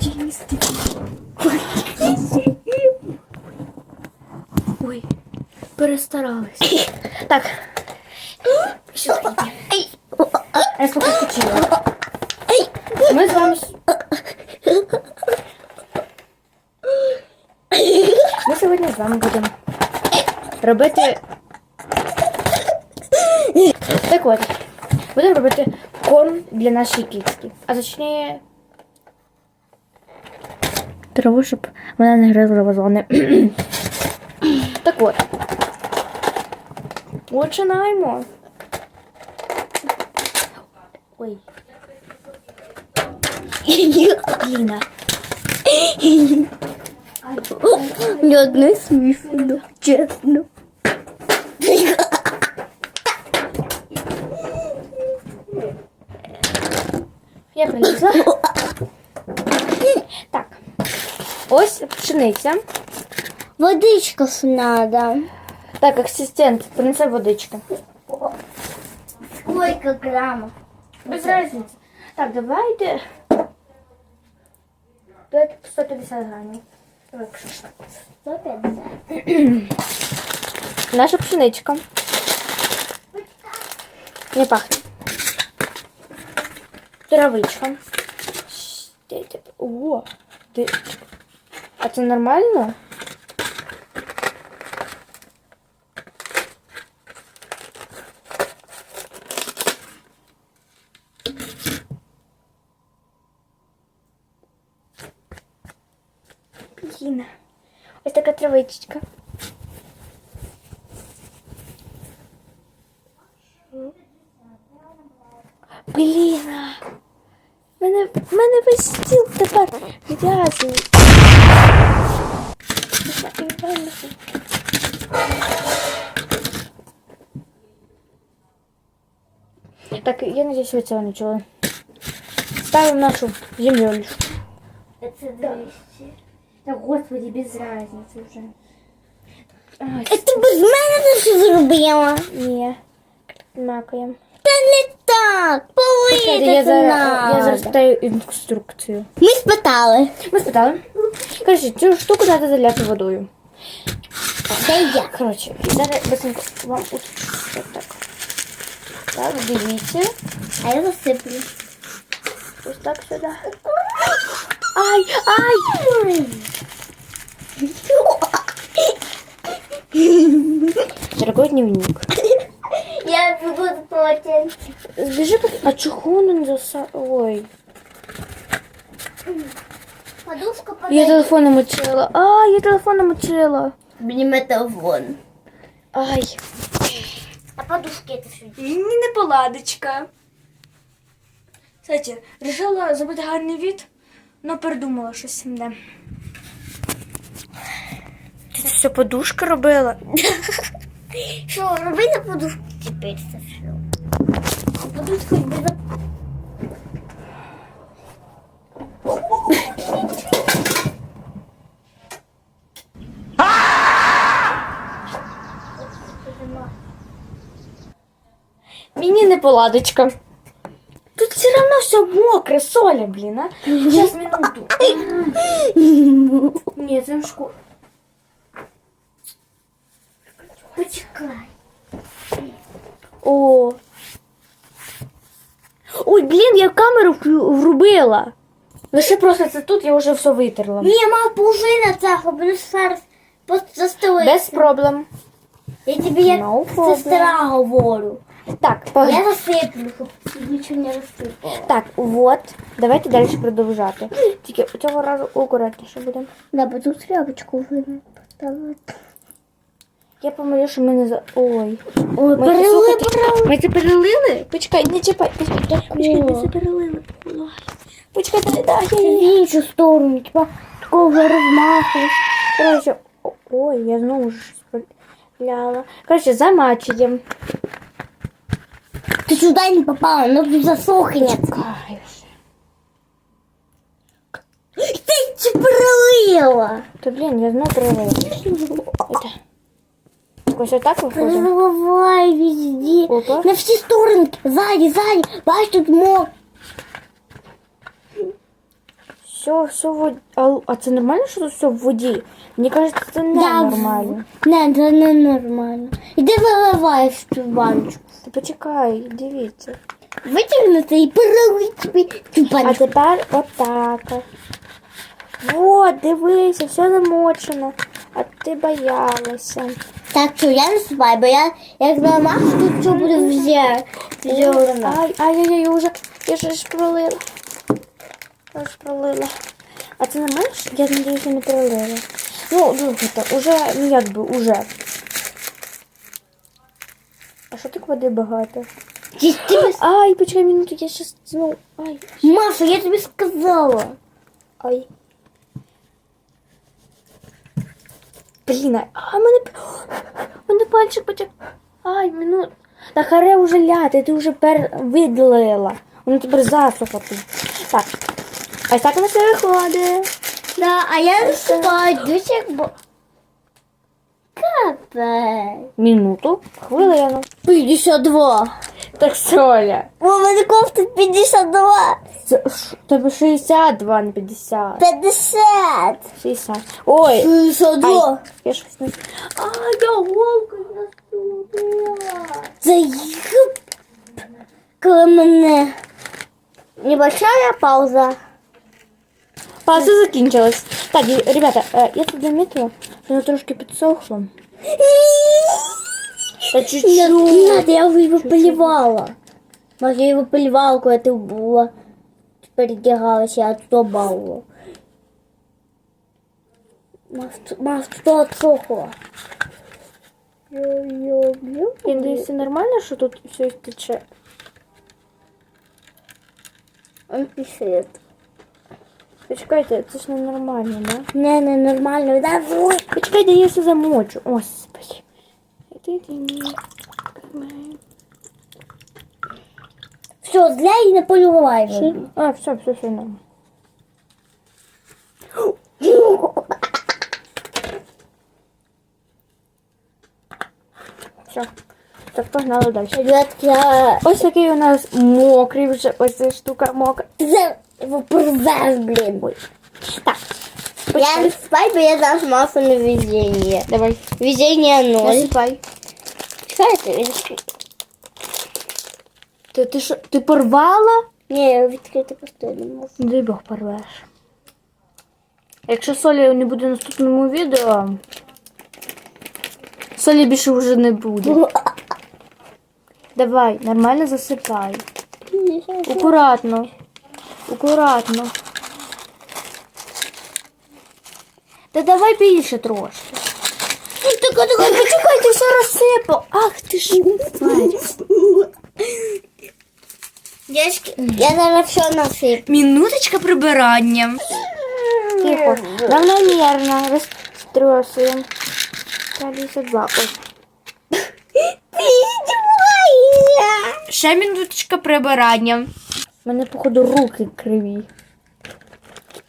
Чисти. Ой, перестарались. Так. Що Ай. Я поки скочила. Ми з вами. с- Ми сьогодні з вами будемо робити. Так от. Будемо робити корм для нашої кицьки. А точніше. Траву, щоб вона не гризла вазони. так от. Починаємо. Ой. Ліна. Ні одне смішно, чесно. Я принесла. Ось пшениця. Водичка надо. Так, асистент, принесе водички. Сколько граммов? Без разницы. Так, давайте. Давайте по 150 грамів. Давай, пшеничка. 150. Наша пшеничка. Не пахне. Травичка. О. А це нормально? Блін. Ось така травичка. Блін. Мене, мене весь стіл тепер грязний. Так, я надеюсь, ви цього не чули. Ставимо нашу землю. Это 200. Да господи, без разницы уже. Ай, Это без мене ти все зробила. не. Макаємо. Та не так. Полити я, це зараз, надо. я зараз питаю інструкцію. Ми спитали. Ми спитали. Короче, цю штуку треба заляти водою. Це я. Коротше, і зараз быстренько вам ось так. Так, дивіться. А я засиплю. Ось так сюди. Ай, ай! Дорогой дневник. Я буду потім. Скажи, а чого воно не заса... Ой. Подушка Я подай. телефон намочила. А, я телефон намочила. Мені телефон. Ай. А подушки это що? Ні, не поладочка. Кстати, решила зробити гарний від, але передумала щось Да. Ти це все подушка робила? Що, роби на подушку тепер це все. А подушку без... Мені не поладочка. Тут все равно все мокре, соля, блін, а. Сейчас минуту. Це в школу. Почекай. О. Ой, блін, я камеру вклю- врубила. Лише просто це тут, я вже все витерла. Ні, мав положи на цеху, будеш зараз застелити. Без проблем. Я тобі як No problem. сестра говорю. Так, пог... Я засиплю, щоб нічого не розсипала. так, вот. Давайте далі продовжати. Тільки цього разу акуратніше будемо. Да, бо тут тряпочку видно поставити. Я помилю, що ми не за. Ой. Ой, Ми, перелили, слухайте, перелили. Ми це перелили? Почекай, не чіпай. Почекай, почекай, ми це перелили. Ой. Почекай, дай, дай, Це в іншу сторону, типа такого. Коротше, о- ой, я знову щось проляла. Коротше, замачуємо. Ти сюди не попала, воно тут засохне. Чекай вже. Ти чи перелила? То, блін, я знову перелила. Ось. Ось отак виходить. Переливай везде. Опа. На всі сторони. Ззаді, ззаді. Бач, тут мок. Все, все в воді. А, а це нормально, що тут все в воді? Мені кажеться, це не Да, нормально. Не, це не нормально. Іди виливай в цю баночку. Ти почекай, дивіться. Витягнути і перелити тобі цю А баночку. тепер отак. Вот, дивися, все замочено. А ти боялася. Так, що я не спаю, бо я як зламав, тут все буде вже. Зелено. Ай, ай, ай, ай, уже. Я ж ж пролила. Я пролила. А це нормально? що Я надіюся, не пролила. Ну, слухайте, уже, ну як би, уже. А що так води багато? Ай, почекай минуту, я щас знову. Ай, Маша, я тобі сказала. ай. Блін, а- а мене, мене пальчик потек. Ай, минут. Та харе уже ляти, ти вже пер видлила. Воно тепер засуха тут. Так. Ось так у нас виходить. Да, а я як бо... Капець. Минуту, хвилину. 52. Так, Соля. У мене кофта 52. Це ш- Тебе 62, не 50. 50. 60. Ой. 52. Ай, я щось не... А, я голкою наступила. Юп. Коли мене... Небольшая пауза. Пауза закінчилась. Так, і- ребята, е, я тут заметила, що воно трошки підсохло. Та Нет, чуть-чуть. нет, я уже его поливала. Может, я его поливала, когда ты была, передягалась, я оттуда балла. Может, может, что отсохло? Я надіюся, нормально, що тут все тече? Он пишет. Почекайте, це ж не нормально, да? Не, не, нормально, да. Почекайте, я все замочу. Господи. Все, зря и не поливай. А, все, все, все, нормально. Все. Так, погнали далі. Ось такий у нас мокрий вже, ось ця штука мокра. Ты его порвешь, блин. Так, Я не спать, но я дам массу на везение. давай. Везение ноль. Чекай, це відкрити. Ти, ти, що, ти порвала? Ні, я відкрити просто не можу. Дай Бог порвеш. Якщо солі не буде в наступному відео, солі більше вже не буде. Давай, нормально засипай. Акуратно. Акуратно. Та давай більше трошки. Так, так, Почекай, ти все розсипав. Ах ти ж. Девочки, я зараз все насиплю. Минуточка прибирання. Тихо. Равномірно розтросуємо. 52. Ось. Ти. Ще минуточка прибирання. У мене, походу, руки криві.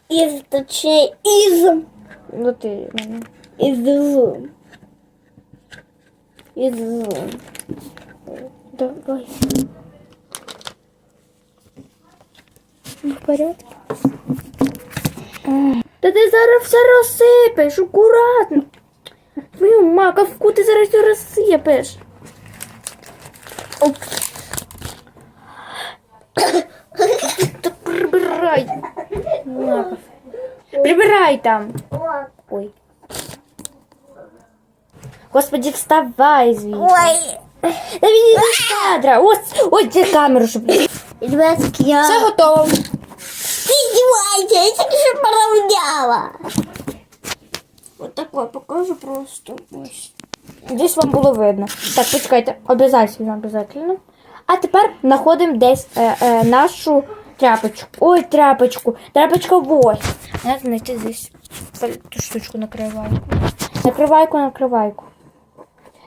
Із, точніше, із, Ну ти мене. із, із. Давай. Ну, в порядку. Та ти зараз все розсипеш, акуратно. Твою маковку ти зараз все розсипеш. Оп. Прибирай там. Ой. Господи, вставай звідси. Ой. Та відійди з кадра. Ось, ось ця камеру, щоб... Ребятки, я... Все готово. Ты издеваешься, я що поравняла. Вот такое покажу просто. Ось. Десь вам було видно. Так, почекайте, обов'язково, обов'язково. А тепер знаходимо десь е, е, нашу тряпочку. Ой, тряпочку. Тряпочка ось. Треба знайти десь ту штучку накривайку. Накривайку, накривайку.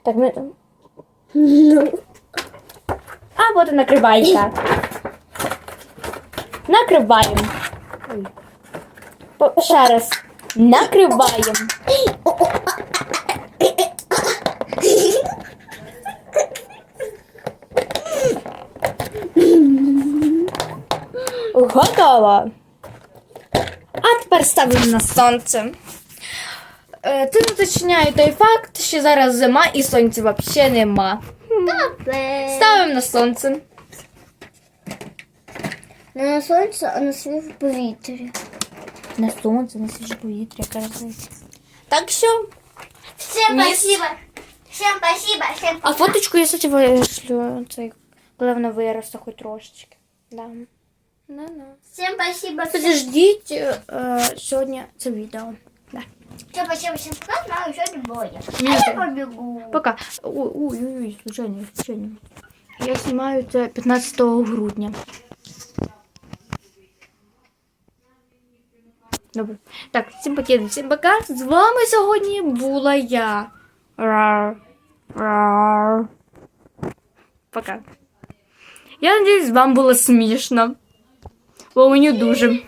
Так, ми... А, вот і накривайка. Накриваємо. Ой. По- раз. Накриваємо. Готово. А тепер ставимо на сонце. Це уточняє той факт, що зараз зима і сонця взагалі нема. Добре. Ставимо на сонце. Не на сонце, а на свіже повітря. На сонце, на свіже повітря, кажеться. Так що. Всем Мисс. спасибо. Всем спасибо. Всем А фоточку я кстати, вишлю, коли вона виросте хоч трошечки. Да. Да, да. Всем спасибо. Кстати, ждіть е, е, сьогодні це відео. Да. Всем спасибо, всем пока. Знаю, сегодня боя. А я побегу. Пока. Ой, ой, ой, случайно, случайно. Я знімаю це 15 грудня. Добре. Так, всім пакет, всім пока. З вами сьогодні була я. Рар. Рар. Пока. Я надіюсь, вам було смішно. Бо мені дуже.